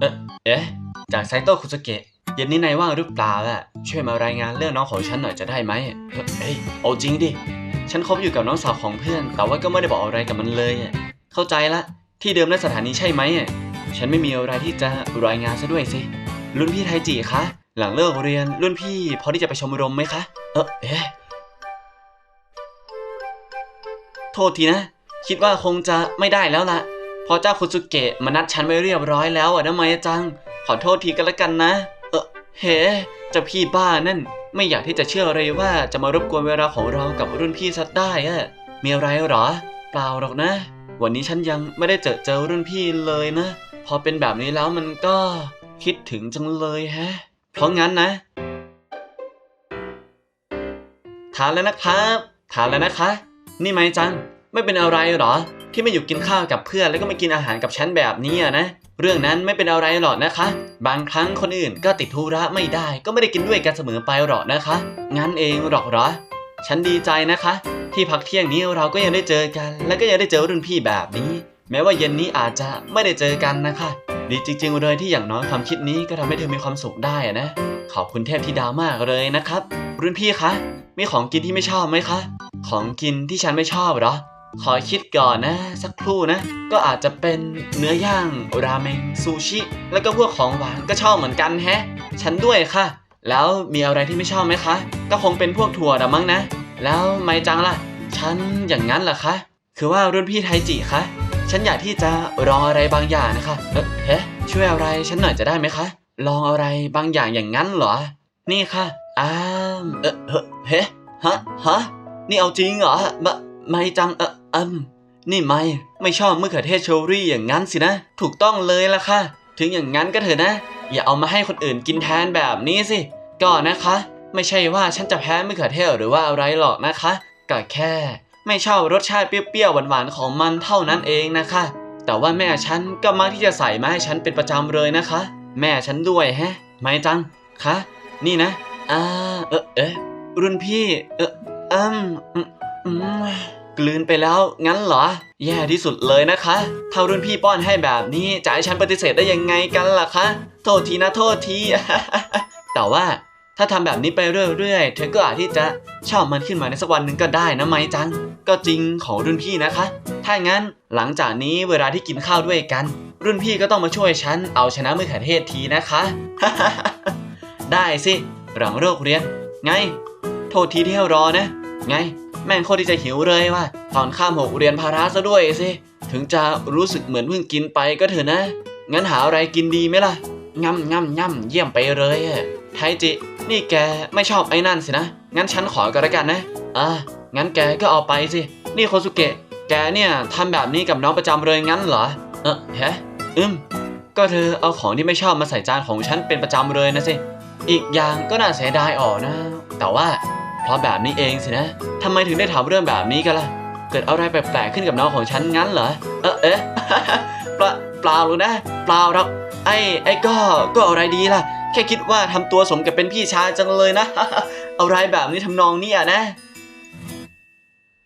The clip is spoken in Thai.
เอ๊ะเอ๊ะจากไซโตะคุสเกะเย็นนี้นายว่างหรือเปล่าอะ ช่วยมารายงานเรื่องน้องของฉันหน่อยจะได้ไหมเฮ้ยเอาจริงดิ ฉันคบอยู่กับน้องสาวของเพื่อน แต่ว่าก็ไม่ได้บอกอะไรกับมันเลย เข้าใจละ ที่เดิมในสถานีใช่ไหม ฉันไม่มีอะไรที่จะรายงานซะด้วยสิ รุ่นพี่ไทจิคะ หลังเลิกเรียนรุ่นพี่พอที่จะไปชมรมไหมคะ เออเอ๊ะ ทษทีนะ คิดว่าคงจะไม่ได้แล้วละพราะเจ้าคุซุเกะมานัดฉันไว้เรียบร้อยแล้วอะนะไมจัง ขอโทษทีกันละกันนะ เออเฮ้เจ้าพี่บ้านั่น ไม่อยากที่จะเชื่อเลยว่าจะมารบกวนเวลาของเรากับรุ่นพี่สักได้อะมีอะไรหรอ เปล่าหรอกนะ วันนี้ฉันยังไม่ได้เจอเจอรุ่นพี่เลยนะ พอเป็นแบบนี้แล้วมันก็คิดถึงจังเลยแฮะ เพราะงั้นนะทานแล้วนะครับทานแล้วนะคะ นี่ไหมจัง ไม่เป็นอะไรหรอ ที่ไม่อยู่กินข้าวกับเพื่อนแล้วก็มากินอาหารกับฉันแบบนี้นะ เรื่องนั้นไม่เป็นอะไรหรอกนะคะ บางครั้งคนอื่นก็ติดธุระไม่ได้ ก็ไม่ได้กินด้วยกันเสมอไปหรอกนะคะ งั้นเองหรอกหรอ ฉันดีใจนะคะ ที่พักเที่ยงนี้เราก็ยังได้เจอกัน แล้วก็ยังได้เจอรุ่นพี่แบบนี้ แม้ว่าเย็นนี้อาจจะไม่ได้เจอกันนะคะดีจริงๆเลยที่อย่างน้อยความคิดนี้ก็ทำให้เธอมีความสุขได้นะ ขอบคุณเทพธิดามากเลยนะครับ รุ่นพี่คะ มีของกินที่ไม่ชอบไหมคะ ของกินที่ฉันไม่ชอบเหรอ ขอคิดก่อนนะ สักครู่นะ ก็อาจจะเป็นเนื้อย่าง ราเมงซูชิ แล้วก็พวกของหวานก็ชอบเหมือนกันแฮะ ฉันด้วยค่ะ แล้วมีอะไรที่ไม่ชอบไหมคะ ก็คงเป็นพวกถั่วละมั้งนะ แล้วไม่จังล่ะ ฉันอย่างนั้นเหรอคะ คือว่ารุ่นพี่ไทจิคะฉันอยากที่จะลองอะไรบางอย่างนะคะเอ๊ะเฮ้ช่วยอะไรฉันหน่อยจะได้ไหมคะ ลองอะไรบางอย่างอย่างนั้นเหรอ นี่ค่ะอ้ามเอ๊ะเฮ้ฮะฮะนี่เอาจริงเหรอไม่จังเออ อืมนี่ไม่ไม่ชอบมะเขือเทศเชอรี่อย่างนั้นสินะ ถูกต้องเลยล่ะค่ะ ถึงอย่างนั้นก็เถอะนะ อย่าเอามาให้คนอื่นกินแทนแบบนี้สิ ก็นะคะ ไม่ใช่ว่าฉันจะแพ้มะเขือเทศหรือว่าอะไรหรอกนะคะก็แค่ ไม่ชอบรสชาติเปรี้ยวๆหวานๆของมันเท่านั้นเองนะคะ แต่ว่าแม่ฉันก็มักที่จะใส่มาให้ฉันเป็นประจำเลยนะคะ แม่ฉันด้วยแฮะ ไม่จังคะนี่นะอ่าเออเอ๊ะรุ่นพี่ เอออืมอืม กลืนไปแล้ว งั้นเหรอ แย่ที่สุดเลยนะคะถ้ารุ่นพี่ป้อนให้แบบนี้จะให้ฉันปฏิเสธได้ยังไงกันล่ะคะ โทษทีนะโทษที แต่ว่าถ้าทำแบบนี้ไปเรื่อยๆ เธอก็อาจที่จะชอบมันขึ้นมาในสักวันหนึ่งก็ได้นะไมจัง ก็จริงของรุ่นพี่นะคะ ถ้างั้นหลังจากนี้เวลาที่กินข้าวด้วยกัน รุ่นพี่ก็ต้องมาช่วยฉันเอาชนะมะเขือเทศทีนะคะ ได้สิ หลังเลิกเรียน ไง โทษทีที่ให้รอนะ ไง แม่งโคตรที่จะหิวเลยว่ะตอนข้ามหกเรียนพาราซะด้วยสิ ถึงจะรู้สึกเหมือนเพิ่งกินไปก็เถอะนะ งั้นหาอะไรกินดีไหมล่ะง่ำง่ำง่ำเยี่ยมไปเลยอะไทจิ นี่แกไม่ชอบไอ้นั่นสินะ งั้นฉันขอก็แล้วกันนะ อะงั้นแกก็เอาไปสิ นี่โคสุเกะ แกเนี่ยทำแบบนี้กับน้องประจำเลยงั้นเหรอ เออแฮะ อืม ก็เธอเอาของที่ไม่ชอบมาใส่จานของฉันเป็นประจำเลยนะสิ อีกอย่างก็น่าเสียดายออกนะ แต่ว่า เพราะแบบนี้เองสินะทำไมถึงได้ถามเรื่องแบบนี้กันล่ะ เกิดอะไรแปลกๆขึ้นกับน้องของฉันงั้นเหรอ เออเอ๊ะเปล่าเปล่าหรอนะ เปล่าหรอกไอ้ไอ้ก็ก็อะไรดีล่ะ แค่คิดว่าทำตัวสมกับเป็นพี่ชายจังเลยนะ อะไรแบบนี้ทำนองนี้อะนะ